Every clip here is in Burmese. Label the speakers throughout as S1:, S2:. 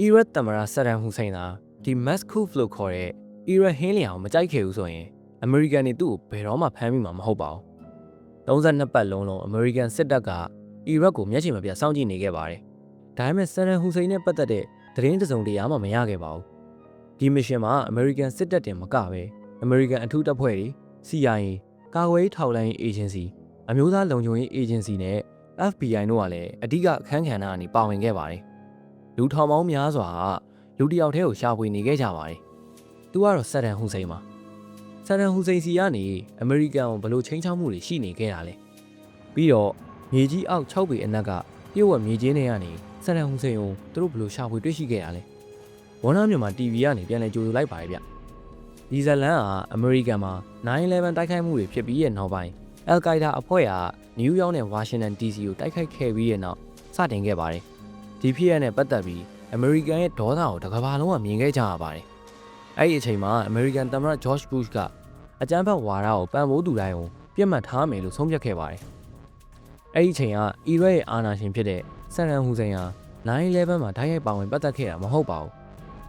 S1: အီရတ်သမ္မတဆဒမ်ဟူစိန်သာဒီမက်စကူဖလို့ခေါ်တဲ့အီရတ်ဟင်းလျံကိုမကြိုက်ခဲ့ဘူးဆိုရင်အမေရိကန်တွေသူ့ကိုဘယ်တော့မှဖမ်းမိမှာမဟုတ်ပါဘူး32ပတ်လုံးလုံးအမေရိကန်စစ်တပ်ကအီရတ်ကိုမျက်ခြေမပြတ်စောင့်ကြည့်နေခဲ့ပါတယ်ဒါပေမဲ့ဆဒမ်ဟူစိန်နဲ့ပတ်သက်တဲ့သတင်းတစ်စုံတရာမှမရခဲ့ပါဘူးဒီမရှင်မှာအမေရိကန်စစ်တပ်တင်မကပဲအမေရိကန်အထူးတပ်ဖွဲ့တွေ CIA ကာကွယ်ရေးထောက်လှမ်းရေးအေဂျင်စီအမျိုးသားလုံခြုံရေးအေဂျင်စီနဲ့ FBI တို့ကလည်းအဓိကအခန်းကဏ္ဍကနေပါဝင်ခဲ့ပါတယ် လူထောင်ပေါင်းများစွာကလူတစ်ယောက်တည်းကိုရှာဖွေနေခဲ့ကြပါတယ်သူကတော့ဆဒမ်ဟူစိန်ပါဆဒမ်ဟူစိန်စီကနေအမေရိကန်ကိုဘယ်လိုချိန်ချောက်မှုတွေရှိနေခဲ့တာလဲပြီးတော့မြေကြီးအောက်6ပေအနက်ကပြည့်ဝမြေကြီးတွေကနေဆဒမ်ဟူစိန်ကိုသူတို့ဘယ်လိုရှာဖွေတွေ့ရှိခဲ့တာလဲဝနမြန်မာ TV ကနေပြန်လည်ကြိုဆိုလိုက်ပါတယ်ဗျဒီဇလန်ကအမေရိကန်မှာ9/11တိုက်ခိုက်မှုတွေဖြစ်ပြီးရဲ့နောက်ပိုင်းအယ်ကိုက်ဒါအဖွဲ့ကနယူးယောက်နဲ့ဝါရှင်တန် DC ကိုတိုက်ခိုက်ခဲ့ပြီးရဲ့နောက်စတင်ခဲ့ပါတယ် ဒီဖြစ်ရနဲ့ပတ်သက်ပြီးအမေရိကန်ရဲ့ဒေါသကိုတစ်ကမ္ဘာလုံးကမြင်ခဲ့ကြရပါတယ်အဲ့ဒီအချိန်မှာအမေရိကန်သမ္မတ George Bush ကအကြမ်းဖက်ဝါဒကိုပံ့ပိုးသူတိုင်းကိုပြစ်မှတ်ထားမယ်လို့ဆုံးဖြတ်ခဲ့ပါတယ်အဲ့ဒီအချိန်ကအီရတ်ရဲ့အာဏာရှင်ဖြစ်တဲ့ဆန်ရန်ဟူစိန်ဟာ9/11မှာဓာတ်ရိုက်ပါဝင်ပတ်သက်ခဲ့တာမဟုတ်ပါဘူး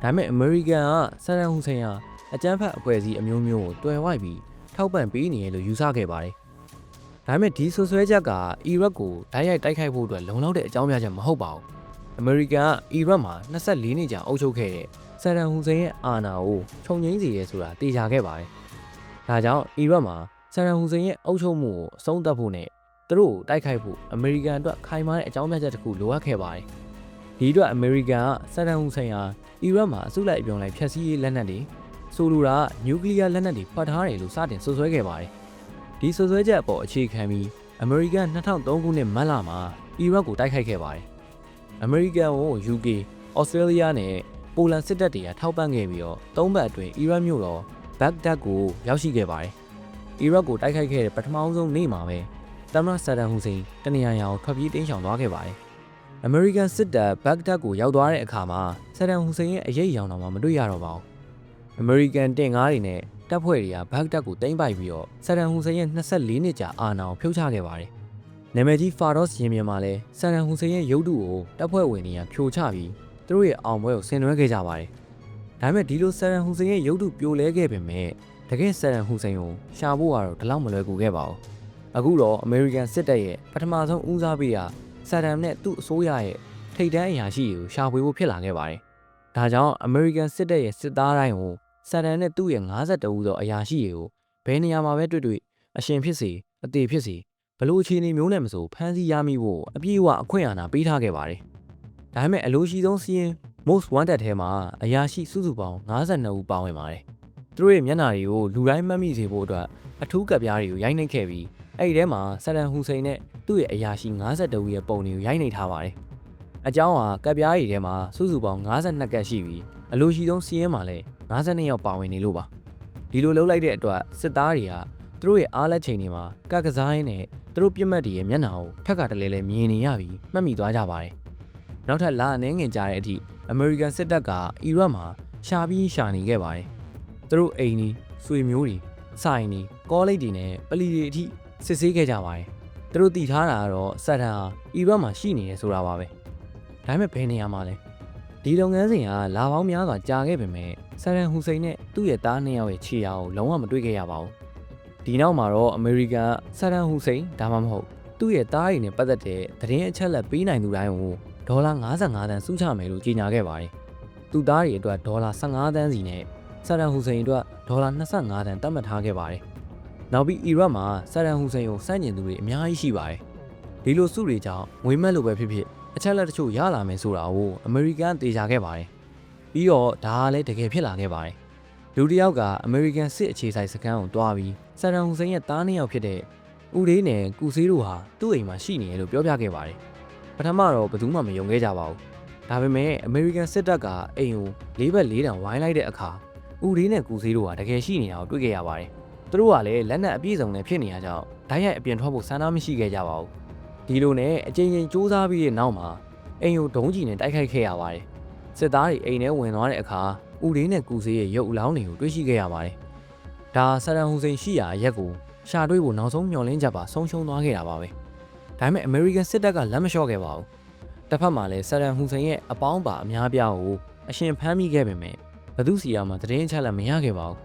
S1: ဒါပေမဲ့အမေရိကန်ကဆန်ရန်ဟူစိန်ဟာအကြမ်းဖက်အဖွဲ့အစည်းအမျိုးမျိုးကိုတွယ်ဝိုက်ပြီးထောက်ပံ့ပေးနေရလို့ယူဆခဲ့ပါတယ်ဒါပေမဲ့ဒီဆွဆွဲချက်ကအီရတ်ကိုဓာတ်ရိုက်တိုက်ခိုက်ဖို့အတွက်လုံလောက်တဲ့အကြောင်းပြချက်မဟုတ်ပါဘူး အမေရိကန်ကအီရတ်မှာ24နှစ်ကြာအုပ်ချုပ်ခဲ့တဲ့ဆဒမ်ဟူစိန်ရဲ့အာဏာကိုခြုံငိမ့်စေရဲဆိုတာတေချာခဲ့ပါတယ်။ဒါကြောင့်အီရတ်မှာဆဒမ်ဟူစိန်ရဲ့အုပ်ချုပ်မှုကိုအဆုံးသတ်ဖို့နဲ့သူတို့ကိုတိုက်ခိုက်ဖို့အမေရိကန်အတွက်ခိုင်မာတဲ့အကြောင်းပြချက်တစ်ခုလိုအပ်ခဲ့ပါတယ်။ဒီအတွက်အမေရိကန်ကဆဒမ်ဟူစိန်ဟာအီရတ်မှာအစုလိုက်အပြုံလိုက်ဖျက်ဆီးရေးလက်နက်တွေဆိုလိုတာနျူကလ িয়ার လက်နက်တွေဖတ်ထားတယ်လို့စတင်ဆွဆွဲခဲ့ပါတယ်။ဒီဆွဆွဲချက်အပေါ်အခြေခံပြီးအမေရိကန်2003ခုနှစ်မတ်လမှာအီရတ်ကိုတိုက်ခိုက်ခဲ့ပါတယ်။ အမေရိကန်ကို UK ဩစတြေးလျနဲ့ပိုလန်စစ်တပ်တွေကထောက်ပံ့ခဲ့ပြီးတော့သုံးပတ်အတွင်းအီရတ်မြို့တော်ဘက်ဒက်ကိုရောက်ရှိခဲ့ပါတယ်။အီရတ်ကိုတိုက်ခိုက်ခဲ့တဲ့ပထမဆုံးနေ့မှာပဲသမ္မတဆဒမ်ဟူစိန်တနေရာရာကိုထွက်ပြေးတိမ်းရှောင်သွားခဲ့ပါတယ်။ American စစ်တပ်ဘက်ဒက်ကိုရောက်သွားတဲ့အခါမှာဆဒမ်ဟူစိန်ရဲ့အရေးအယောင်တော်မှမတွေ့ရတော့ပါဘူး။ American တင့်ကားတွေနဲ့တပ်ဖွဲ့တွေကဘက်ဒက်ကိုသိမ်းပိုက်ပြီးတော့ဆဒမ်ဟူစိန်ရဲ့24နှစ်ကြာအာဏာကိုဖြုတ်ချခဲ့ပါတယ်။ နာမည်ကြီးဖာဒေါ့စ်ရင်မြင်မှာလဲဆဒမ်ဟူစိန်ရဲ့ရုပ်တုကိုတပ်ဖွဲ့ဝင်တွေကဖြိုချပြီးသူတို့ရဲ့အောင်ပွဲကိုဆင်နွှဲခဲ့ကြပါတယ်။ဒါပေမဲ့ဒီလိုဆဒမ်ဟူစိန်ရဲ့ရုပ်တုပြိုလဲခဲ့ပေမဲ့တကယ်ဆဒမ်ဟူစိန်ကိုရှာဖို့ကတော့ဒီလောက်မလွယ်ကူခဲ့ပါဘူး။အခုတော့အမေရိကန်စစ်တပ်ရဲ့ပထမဆုံးဦးစားပေးတာဆဒမ်နဲ့သူ့အစိုးရရဲ့ထိပ်တန်းအရာရှိတွေကိုရှာဖွေဖို့ဖြစ်လာခဲ့ပါတယ်။ဒါကြောင့်အမေရိကန်စစ်တပ်ရဲ့စစ်သားတိုင်းကိုဆဒမ်နဲ့သူ့ရဲ့52ဦးသောအရာရှိတွေကိုဘယ်နေရာမှာပဲတွေ့တွေ့အရှင်ဖြစ်စေအသေးဖြစ်စေ ဘလို့အခြေအနေမျိုးနဲ့မဆိုဖမ်းဆီးရမိဖို့အပြည့်အဝအခွင့်အာဏာပေးထားခဲ့ပါတယ်။ဒါပေမဲ့အလိုရှိဆုံးစီးရင် most wanted ထဲမှာအရာရှိစုစုပေါင်း52ဦးပါဝင်ပါတယ်။သူတို့ရဲ့မျက်နှာတွေကိုလူတိုင်းမှတ်မိစေဖို့အတွက်အထူးကပ်ပြားတွေကိုရိုက်နှိပ်ခဲ့ပြီးအဲ့ဒီထဲမှာဆဒမ်ဟူစိန်နဲ့သူ့ရဲ့အရာရှိ52ဦးရဲ့ပုံတွေကိုရိုက်နှိပ်ထားပါတယ်။အကြောင်းဟာကပ်ပြားတွေထဲမှာစုစုပေါင်း52ကပ်ရှိပြီးအလိုရှိဆုံးစီးရင်မှာလည်း52ယောက်ပါဝင်နေလို့ပါ။ဒီလိုလှုပ်လိုက်တဲ့အတွက်စစ်သားတွေကသူတို့ရဲ့အားလက်ချိန်တွေမှာကကစားရင်းနဲ့ သူတို့ပြစ်မှတ်တွေရဲ့မျက်နှာကိုထက်ကတလဲလဲမြင်နေရပြီးမှတ်မိသွားကြပါတယ်။နောက်ထပ်လာအနေငင်ကြတဲ့အထိအမေရိကန်စစ်တပ်ကအီရတ်မှာရှာပြီးရှာနေခဲ့ပါတယ်။သူတို့အိမ်ကြီးဆွေမျိုးတွေစိုင်တွေကောလိပ်တွေနဲ့ပလီတွေအထိစစ်ဆေးခဲ့ကြပါတယ်။သူတို့တည်ထားတာကတော့ဆတ်တန်ဟာအီရတ်မှာရှိနေတယ်ဆိုတာပါပဲ။ဒါပေမဲ့ဘယ်နေရာမှာလဲ။ဒီလုပ်ငန်းစဉ်ကလာပေါင်းများစွာကြာခဲ့ပေမဲ့ဆတ်တန်ဟူစိန်နဲ့သူ့ရဲ့သားနှစ်ယောက်ရဲ့ခြေရာကိုလုံးဝမတွေ့ခဲ့ရပါဘူး။ ဒီနောက်မှာတော့အမေရိကန်ဆတ်တန်ဟူစိန်ဒါမှမဟုတ်သူ့ရဲ့သားရည်နဲ့ပတ်သက်တဲ့သတင်းအချက်အလက်ပေးနိုင်သူတိုင်းကိုဒေါ်လာ55တန်းစုချမယ်လို့ကြေညာခဲ့ပါတယ်။သူသားတွေအတွက်ဒေါ်လာ15တန်းစီနဲ့ဆဒမ်ဟူစိန်အတွက်ဒေါ်လာ25တန်းသတ်မှတ်ထားခဲ့ပါတယ်။နောက်ပြီးအီရတ်မှာဆဒမ်ဟူစိန်ကိုစန့်ကျင်သူတွေအများကြီးရှိပါတယ်။ဒီလိုစုတွေကြောင့်ငွေမဲ့လိုပဲဖြစ်ဖြစ်အချက်လက်တချို့ရလာမယ်ဆိုတာကိုအမေရိကန်သေချာခဲ့ပါတယ်။ပြီးတော့ဒါကလည်းတကယ်ဖြစ်လာခဲ့ပါတယ်။ လူတစ်ယောက်ကအမေရိကန်စစ်အခြေစိုက်စခန်းကိုတွားပြီးဆဒမ်ဟူစိန်ရဲ့သားနှစ်ယောက်ဖြစ်တဲ့ဦးလေးနဲ့ကူဆေးတို့ဟာသူ့အိမ်မှာရှိနေတယ်လို့ပြောပြခဲ့ပါတယ်။ပထမတော့ဘယ်သူမှမယုံခဲ့ကြပါဘူး။ဒါပေမဲ့အမေရိကန်စစ်တပ်ကအိမ်ကိုလေးဘက်လေးတောင်ဝိုင်းလိုက်တဲ့အခါဦးလေးနဲ့ကူဆေးတို့ဟာတကယ်ရှိနေတာကိုတွေ့ခဲ့ရပါတယ်။သူတို့ကလည်းလက်နက်အပြည့်စုံနဲ့ဖြစ်နေရကြောင်းဓာတ်ရိုက်အပြင်ထွက်ဖို့ဆန္ဒမရှိခဲ့ကြပါဘူး။ဒီလိုနဲ့အကြိမ်ကြိမ်စူးစမ်းပြီးတဲ့နောက်မှာအိမ်ကိုဒုံးကျည်နဲ့တိုက်ခိုက်ခဲ့ရပါတယ်။စစ်သားတွေအိမ်ထဲဝင်သွားတဲ့အခါ ဦးလေးနဲ့ကူဆေးရဲ့ရုပ်အလောင်းတွေကိုတွေ့ရှိခဲ့ရပါတယ်။ဒါဆဒမ်ဟူစိန်ရှိရာရက်ကိုရှာတွေ့ဖို့နောက်ဆုံးမျှော်လင့်ချက်ပါဆုံးရှုံးသွားခဲ့တာပါပဲဒါပေမဲ့ American စစ်တပ်ကလက်မလျှော့ခဲ့ပါဘူးတစ်ဖက်မှာလည်းဆဒန်ဟူစိန်ရဲ့အပေါင်းပါအများပြားကိုအရှင်ဖမ်းမိခဲ့ပေမဲ့ဘသူစီယာမှာသတင်းအချက်အလက်မရခဲ့ပါဘူး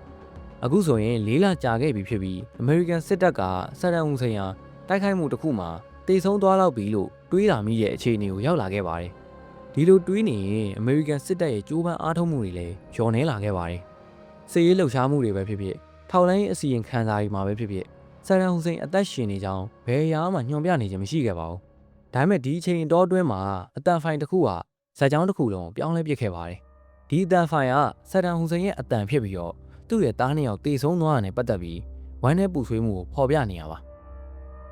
S1: အခုဆိုရင်လေးလကြာခဲ့ပြီဖြစ်ပြီးအမေရိကန်စစ်တပ်ကဆဒန်ဟူစိန်ဟာတိုက်ခိုက်မှုတစ်ခုမှာတေဆုံးသွားလောက်ပြီလို့တွေးလာမိတဲ့အခြေအနေကိုရောက်လာခဲ့ပါတယ် ဒီလိုတွေးနေရင်အမေရိကန်စစ်တပ်ရဲ့ကြိုးပမ်းအားထုတ်မှုတွေလည်းလျော့နေလာခဲ့ပါတယ်စစ်ရေးလှုပ်ရှားမှုတွေပဲဖြစ်ဖြစ်ထောက်လိုင်းအစီရင်ခံစာတွေမှာပဲဖြစ်ဖြစ်ဆဒန်ဟူစိန်အသက်ရှင်နေကြောင်းဘယ်အရာမှညွှန်ပြနေခြင်းမရှိခဲ့ပါဘူးဒါပေမဲ့ဒီအချိန်တောအတွင်းမှာအတန်ဖိုင်တစ်ခုကဇာတ်ကြောင်းတစ်ခုလုံးပြောင်းလဲပစ်ခဲ့ပါတယ်ဒီအတန်ဖိုင်ကဆဒန်ဟူစိန်ရဲ့အတန်ဖြစ်ပြီးတော့သူ့ရဲ့သားနှစ်ယောက်တေဆုံးသွားတာနဲ့ပတ်သက်ပြီးဝမ်းနဲ့ပူဆွေးမှုကိုဖော်ပြနေရပါ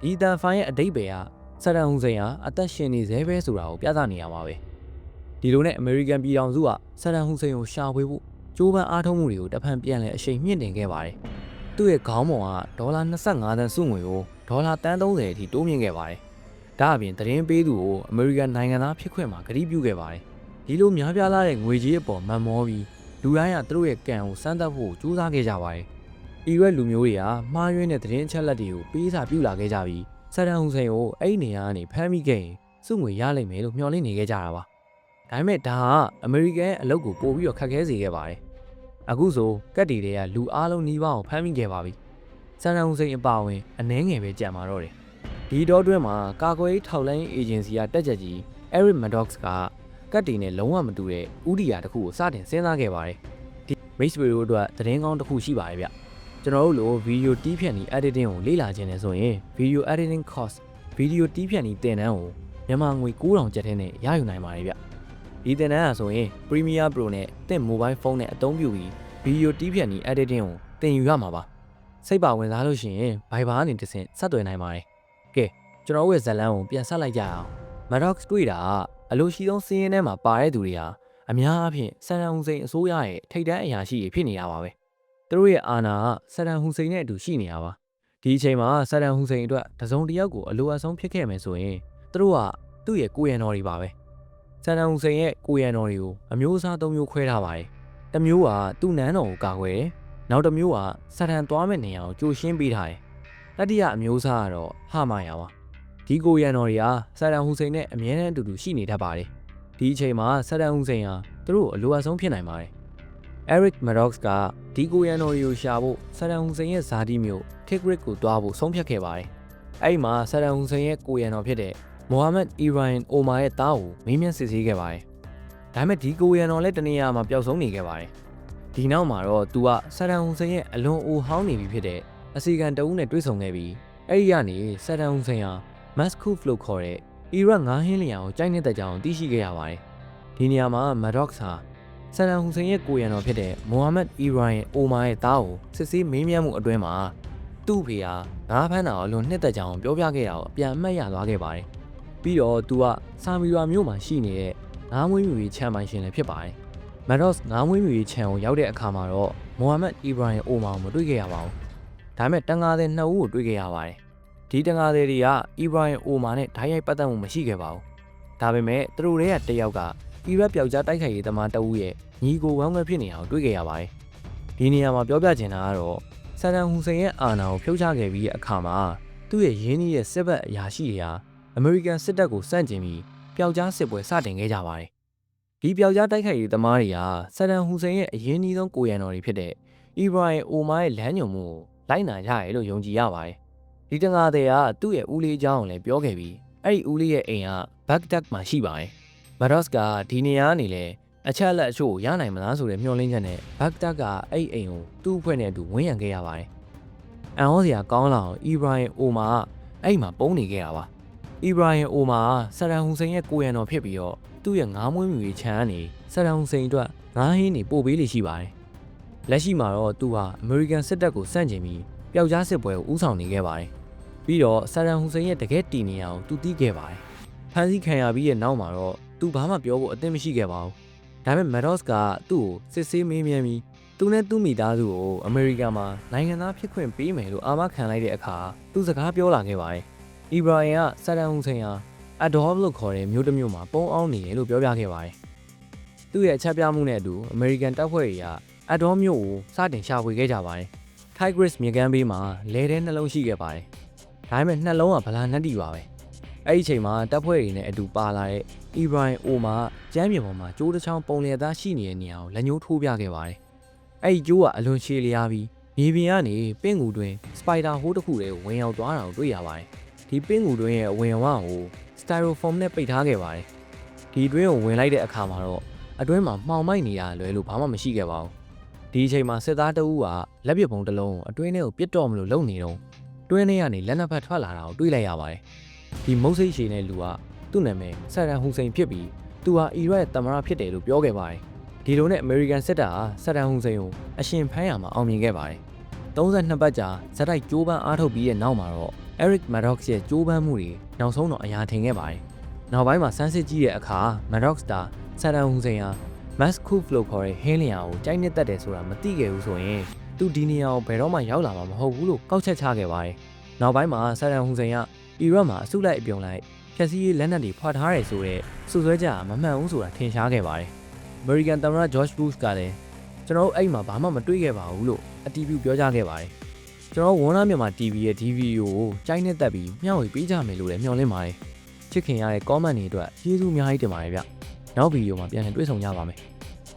S1: ဒီအတန်ဖိုင်ရဲ့အတိတ်ပဲကဆဒန်ဟူစိန်ဟာအသက်ရှင်နေသေးပဲဆိုတာကိုပြသနေရပါပဲ ဒီလိုနဲ့အမေရိကန်ပြည်ထောင်စုကဆဒန်ဟူစိန်ကိုရှာဖွေဖို့ကြိုးပမ်းအားထုတ်မှုတွေကိုတဖန်ပြန်လဲအရှိန်မြင့်တင်ခဲ့ပါတယ်သူ့ရဲ့ခေါင်းပုံကဒေါ်လာ25သန်းစုငွေကိုဒေါ်လာတန်း30အထိတိုးမြင့်ခဲ့ပါတယ်ဒါအပြင်သတင်းပေးသူကိုအမေရိကန်နိုင်ငံသားဖြစ်ခွင့်မှာကတိပြုခဲ့ပါတယ်ဒီလိုများပြားလာတဲ့ငွေကြေးအပေါ်မန်မောပြီးလူတိုင်းကသူတို့ရဲ့ကံကိုစမ်းသပ်ဖို့ကြိုးစားခဲ့ကြပါတယ်အီရွက်လူမျိုးတွေကမှားယွင်းတဲ့သတင်းအချက်အလက်တွေကိုပေးစာပြုလာခဲ့ကြပြီးဆဒန်ဟူစိန်ကိုအဲ့ဒီနေရာကနေဖမ်းမိခဲ့ရင်စုငွေရလိမ့်မယ်လို့မျှော်လင့်နေခဲ့ကြတာပါ ဒါပေမဲ့ဒါကအမေရိကန်ရဲ့အလုပ်ကိုပို့ပြီးတော့ခက်ခဲစေခဲ့ပါတယ်အခုဆိုကက်တီတွေကလူအားလုံးနှီးပါးအောင်ဖမ်းမိခဲ့ပါပြီဆန်ရန်ဟူစိန်အပါအဝင်အနှဲငယ်ပဲကြံပါတော့တယ်ဒီတော့တွင်းမှာကာကွယ်ရေးထောက်လိုင်းအေဂျင်စီကတက်ကြကြီး Eric Maddox ကကတ်တီနဲ့လုံးဝမတူတဲ့ဥဒီယာတစ်ခုကိုစတင်စဉ်းစားခဲ့ပါတယ်ဒီ Mace Video အတွက်သတင်းကောင်းတစ်ခုရှိပါတယ်ဗျကျွန်တော်တို့လို video တီးဖြတ်နီ editing ကိုလေ့လာခြင်းနဲ့ဆိုရင် video editing course video တီးဖြတ်နီသင်တန်းကိုမြန်မာငွေ9000ကျပ်ထဲနဲ့ရယူနိုင်ပါတယ်ဗျ ဒီသင်တန်းဟာဆိုရင် Premiere Pro နဲ့သင် mobile phone နဲ့အသုံးပြုပြီး video တီးဖြတ်နီ editing ကိုသင်ယူရမှာပါစိတ်ပါဝင်စားလို့ရှိရင် Viber ကနေတစ်ဆင့်ဆက်သွယ်နိုင်ပါတယ်ကဲကျွန်တော်တို့ရဲ့ဇာတ်လမ်းကိုပြန်ဆက်လိုက်ကြအောင် Madox တွေ့တာကအလိုရှိဆုံးစီးရင်ထဲမှာပါတဲ့သူတွေဟာအများအားဖြင့်ဆန်ဒန်ဟူစိန်အစိုးရရဲ့ထိပ်တန်းအရာရှိတွေဖြစ်နေတာပါပဲသူတို့ရဲ့အာဏာကဆန်ဒန်ဟူစိန်နဲ့အတူရှိနေတာပါဒီအချိန်မှာဆန်ဒန်ဟူစိန်အတွက်တစုံတစ်ယောက်ကိုအလိုအဆုံးဖြစ်ခဲ့မယ်ဆိုရင်သူတို့ကသူ့ရဲ့ကိုရံတော်တွေပါပဲ ဆန်ဒန်ဟူစိန်ရဲ့ကိုရံတော်တွေကိုအမျိုးအစား၃မျိုးခွဲထားပါတယ်တစ်မျိုးကသူ့နန်းတော်ကိုကာကွယ်တယ်နောက်တစ်မျိုးကဆန်ဒန်သွားမဲ့နေရာကိုကြိုရှင်းပေးထားတယ်တတိယအမျိုးအစားကတော့ဟာမာယာပါဒီကိုရန်တော်တွေဟာဆဒန်ဟူစိန်နဲ့အမြဲတမ်းအတူတူရှိနေတတ်ပါတယ်ဒီအချိန်မှာဆဒန်ဟူစိန်ဟာသူတို့အလိုအဆုံးဖြစ်နိုင်ပါတယ် Eric Maddox ကဒီကိုရန်တော်တွေကိုရှာဖို့ဆဒန်ဟူစိန်ရဲ့ဇာတိမျိုး Tigrit ကိုတွားဖို့ဆုံးဖြတ်ခဲ့ပါတယ်အဲ့ဒီမှာဆဒန်ဟူစိန်ရဲ့ကိုရန်တော်ဖြစ်တဲ့ မိုဟာမက်အီရိုင်အိုမာရဲ့သားကိုမေးမြန်းစစ်ဆေးခဲ့ပါတယ်ဒါပေမဲ့ဒီကိုရန်တော်လည်းတနေရာမှာပျောက်ဆုံးနေခဲ့ပါတယ်ဒီနောက်မှာတော့သူကဆဒန်ဟူစိန်ရဲ့အလွန်အိုဟောင်းနေပြီဖြစ်တဲ့အစီကန်တအုပ်နဲ့တွေ့ဆုံခဲ့ပြီးအဲ့ဒီကနေဆဒန်ဟူစိန်ဟာမတ်စကူဖလို့ခေါ်တဲ့အီရတ်ငါးဟင်းလျံကိုကြိုက်နေတဲ့ကြောင်သိရှိခဲ့ရပါတယ်ဒီနေရာမှာမဒဒေါ့ဟာဆဒန်ဟူစိန်ရဲ့ကိုရံတော်ဖြစ်တဲ့မိုဟာမက်အီရိုင်အိုမာရဲ့သားကိုစစ်ဆေးမေးမြန်းမှုအတွင်းမှာသူ့ဖေဟာငါးဖမ်းတာကိုလွန်နှစ်သက်ကြောင်ပြောပြခဲ့တာကိုအပြန်အမှတ်ရသွားခဲ့ပါတယ် ပြီးတော့သူကဆာမီရာမြို့မှာရှိနေတဲ့ငါးမွေးမြူရေးခြံပိုင်ရှင်လည်းဖြစ်ပါတယ်မဒေါ့ငါးမွေးမြူရေးခြံကိုရောက်တဲ့အခါမှာတော့မိုဟာမက်အီဘရာဟင်အိုမာကိုမတွေ့ခဲ့ရပါဘူးဒါပေမဲ့တန်ငါးတဲ့နှစ်ဦးကိုတွေ့ခဲ့ရပါတယ်ဒီတန်ငါးတဲ့တွေကအီဘရာဟင်အိုမာနဲ့ဓာတ်ရိုက်ပတ်သက်မှုမရှိခဲ့ပါဘူးဒါပေမဲ့သူတို့တွေကတယောက်က အီရတ်ပျောက်ကြားတိုက်ခိုက်ရေးသမားတဦးရဲ့ညီကိုဝမ်းခွဲဖြစ်နေတာကိုတွေ့ခဲ့ရပါတယ်ဒီနေရာမှာပြောပြချင်တာကတော့ဆန်ဒန်ဟူစိန်ရဲ့အာဏာကိုဖြုတ်ချခဲ့ပြီးအခါမှာသူ့ရဲ့ရင်းနှီးရဲ့စစ်ဘက်အရာရှိတွေဟာ အမေရိကန်စစ်တပ်ကိုစန့်ကျင်ပြီးပျောက်ကြားစစ်ပွဲစတင်ခဲ့ကြပါတယ်ဒီပျောက်ကြားတိုက်ခိုက်ရေးသမားတွေကဆန်ဒန်ဟူစိန်ရဲ့အရင်းနှီးဆုံးကိုရံတော်တွေဖြစ်တဲ့အီဘရာဟင်အိုမာရဲ့လမ်းညွှန်မှုကိုလိုက်နာကြရတယ်လို့ယုံကြည်ရပါတယ်ဒီတငါတဲ့ကသူ့ရဲ့ဦးလေးအကြောင်းကိုလည်းပြောခဲ့ပြီးအဲ့ဒီဦးလေးရဲ့အိမ်ကဘက်ဒက်မှာရှိပါတယ်မဒေါ့စ်ကဒီနေရာကနေလေအချက်လက်အချို့ရနိုင်မလားဆိုတဲ့မျှော်လင့်ချက်နဲ့ဘက်ဒက်ကအဲ့အိမ်ကိုသူ့အဖွဲ့နဲ့အတူဝန်းရံခဲ့ရပါတယ်အန်ဟောစရာကောင်းလာအောင်အီဘရာဟင်အိုမာကအဲ့မှာပုံနေခဲ့တာပါ အီဘရာဟင်အိုမာကဆဒန်ဟူစိန်ရဲ့ကိုရံတော်ဖြစ်ပြီးတော့သူ့ရဲ့ငားမွေးမြူရေးခြံကနေဆဒန်ဟူစိန်အတွက်ငားဟင်းတွေပို့ပေးလိရှိပါတယ်လက်ရှိမှာတော့သူဟာအမေရိကန်စစ်တပ်ကိုစန့်ကျင်ပြီးပျောက်ကြားစစ်ပွဲကိုဦးဆောင်နေခဲ့ပါတယ်ပြီးတော့ဆဒန်ဟူစိန်ရဲ့တကယ်တည်နေအောင်သူသိခဲ့ပါတယ်ဖန်ဆီးခံရပြီးရဲ့နောက်မှာတော့သူဘာမှပြောဖို့အသင့်မရှိခဲ့ပါဘူးဒါပေမဲ့မက်ဒေါ့စ်ကသူ့ကိုစစ်ဆေးမေးမြန်းပြီးသူနဲ့သူ့မိသားစုကိုအမေရိကန်မှာနိုင်ငံသားဖြစ်ခွင့်ပေးမယ်လို့အာမခံလိုက်တဲ့အခါသူစကားပြောလာခဲ့ပါတယ်။ အီဘရာဟင်ကဆဒန်ဟူစိန်ဟာအဒေါဘ်လို့ခေါ်တဲ့မြို့တစ်မြို့မှာပုံအောင်နေတယ်လို့ပြောပြခဲ့ပါတယ်။သူ့ရဲ့အချက်ပြမှုနဲ့အတူအမေရိကန်တပ်ဖွဲ့တွေကအဒေါမြို့ကိုစတင်ရှာဖွေခဲ့ကြပါတယ်။ Tigris မြေကမ်းဘေးမှာလဲတဲ့နှလုံးရှိခဲ့ပါတယ်။ဒါပေမဲ့နှလုံးကဗလာနှက်တီပါပဲ။အဲ့ဒီအချိန်မှာတပ်ဖွဲ့တွေနဲ့အတူပါလာတဲ့အီဘရိုင်အိုမာကျမ်းမြေပေါ်မှာကျိုးတစ်ချောင်းပုံလျက်သားရှိနေတဲ့နေရာကိုလက်ညှိုးထိုးပြခဲ့ပါတယ်။အဲ့ဒီကျိုးကအလွန်ရှည်လျားပြီးမြေပြင်ကနေပင့်ကူတွင်စပိုက်ဒါဟိုးတစ်ခုတည်းကိုဝင်ရောက်သွားတာကိုတွေ့ရပါတယ်။ ဒီပင့်ကူတွင်ရဲ့အဝင်ဝကိုစတိုင်ရိုဖုံနဲ့ပိတ်ထားခဲ့ပါတယ်။ဒီအတွင်းကိုဝင်လိုက်တဲ့အခါမှာတော့အတွင်းမှာမှောင်မိုက်နေတာလွယ်လို့ဘာမှမရှိခဲ့ပါဘူး။ဒီအချိန်မှာစစ်သားတအူးကလက်ပစ်ပုံတစ်လုံးကိုအတွင်းထဲကိုပြစ်တော့မလို့လုံနေတော့တွင်းထဲကနေလက်နက်ဖက်ထွက်လာတာကိုတွေ့လိုက်ရပါတယ်။ဒီမုတ်စိတ်ရှည်တဲ့လူကသူ့နာမည်ဆာရန်ဟူစိန်ဖြစ်ပြီးသူဟာအီရတ်ရဲ့တမရဖြစ်တယ်လို့ပြောခဲ့ပါတယ်။ဒီလိုနဲ့အမေရိကန်စစ်တပ်ဟာဆာရန်ဟူစိန်ကိုအရှင်ဖမ်းရမှာအောင်မြင်ခဲ့ပါတယ်။32ပတ်ကြာဇက်တိုက်ကြိုးပမ်းအားထုတ်ပြီးတဲ့နောက်မှာတော့ Eric Maddox ရဲ့ကြိုးပမ်းမှုတွေနောက်ဆုံးတော့အရာထင်ခဲ့ပါတယ်။နောက်ပိုင်းမှာဆန်းစစ်ကြည့်တဲ့အခါ Maddox တာဆာရန်ဟူစိန်ဟာ Mass Coup လို့ခေါ်တဲ့ဟင်းလျာကိုကြိုက်နှစ်သက်တယ်ဆိုတာမသိခဲ့ဘူးဆိုရင်သူဒီနေရာကိုဘယ်တော့မှရောက်လာမှာမဟုတ်ဘူးလို့ကောက်ချက်ချခဲ့ပါတယ်။နောက်ပိုင်းမှာဆာရန်ဟူစိန်ကအီရတ်မှာအစုလိုက်အပြုံလိုက်ဖြက်စီးရေးလက်နက်တွေဖွာထားတယ်ဆိုတော့စွပ်စွဲကြမမှန်ဘူးဆိုတာထင်ရှားခဲ့ပါတယ်။ American သမ္မတ George Bush ကလည်းကျွန်တော်တို့အဲ့မှာဘာမှမတွေးခဲ့ပါဘူးလို့အတီးပြုပြောကြားခဲ့ပါတယ်။ ကျွန်တော်ဝန်လာမြန်မာ TV ရဲ့ DVO ကိုကြိုက်နှစ်သက်ပြီးမျှဝေပေးကြမယ်လို့လည်းမျှော်လင့်ပါတယ်။ချစ်ခင်ရတဲ့ comment တွေအတွက်ကျေးဇူးအများကြီးတင်ပါတယ်ဗျ။နောက်ဗီဒီယိုမှာပြန်လည်တွေ့ဆုံကြပါမယ်။